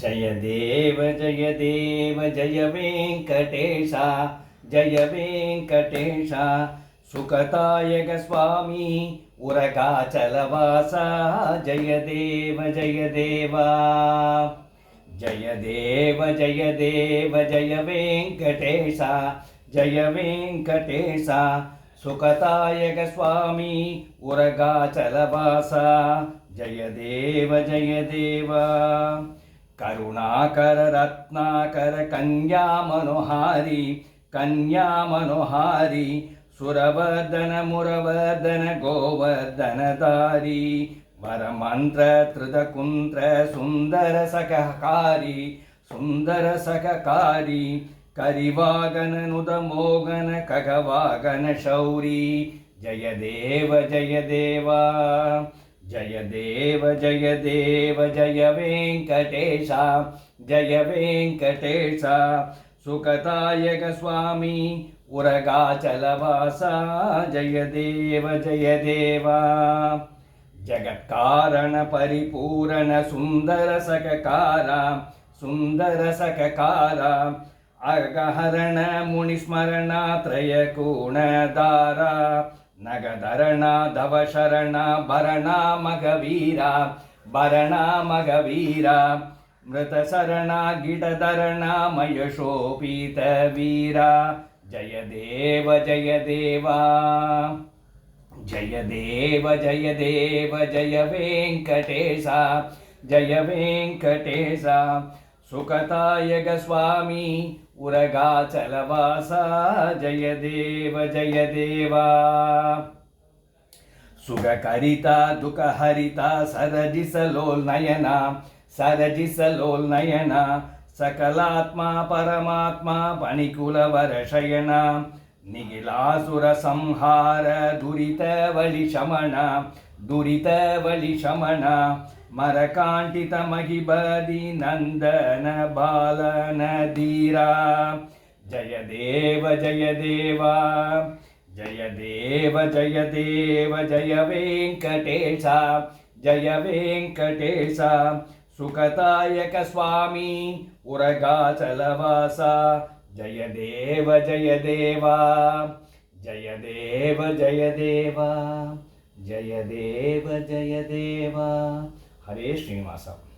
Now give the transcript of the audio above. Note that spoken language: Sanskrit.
जय देव जय देव जय वेङ्कटेशः सुखतायक स्वामी उरगाचलवासा जय देव जय देवा। जय देव जय देव जय वेङ्कटेशः जय वेङ्कटेश सुखतायक स्वामी उरगाचलवासा जय देव जय देवा। करुणाकरत्नाकर कन्यामनोहारी कन्यामनोहारी सुरवर्दनमुरवर्दन गोवर्धनदारी वरमन्त्रितकुन्द सुन्दर सहकारी सुन्दर सहकारी कगवागन शौरी जय देव जय देवा जय देव जय देव जय वेङ्कटेश जय वेङ्कटेश। सुखदायक स्वामी उरगाचलवासा जय देव जयदेवा जगत्कारण परिपूरण सुन्दरसखकारा सुन्दरसखकारा अगहरणमुनिस्मरणात्रयकोणधारा नगधरणा धवशरणा भरणामघवीरा भरणामघवीरा मृतशरणा गिटरणामयशोपीतवीरा जय देव जय देवा जय देव जय देव जय वेङ्कटेशा जय वेङ्कटेशा। सुखतायग स्वामी उरगाचलवासा जय देव जय देवा सुखकरिता दुःखहरिता सरजिस लोलनयना सरजिस लोलनयना सकलात्मा परमात्मा पणिकुलवर निखिलासुरसंहार निखिलासुरसंहारदुरितवलि दुरितवलिशमन दुरितवलिशमना मरकाण्ठितमहिबलिनन्दनबालनधीरा जय देव जय जयदेवा जय देव जय देव जय वेङ्कटेश जय वेङ्कटेश। सुखदायक स्वामी उरगाचलवासा जय देव जय जयदेवा जय देव जय देवा। जय देव जय देव। हरे श्रीनिवासव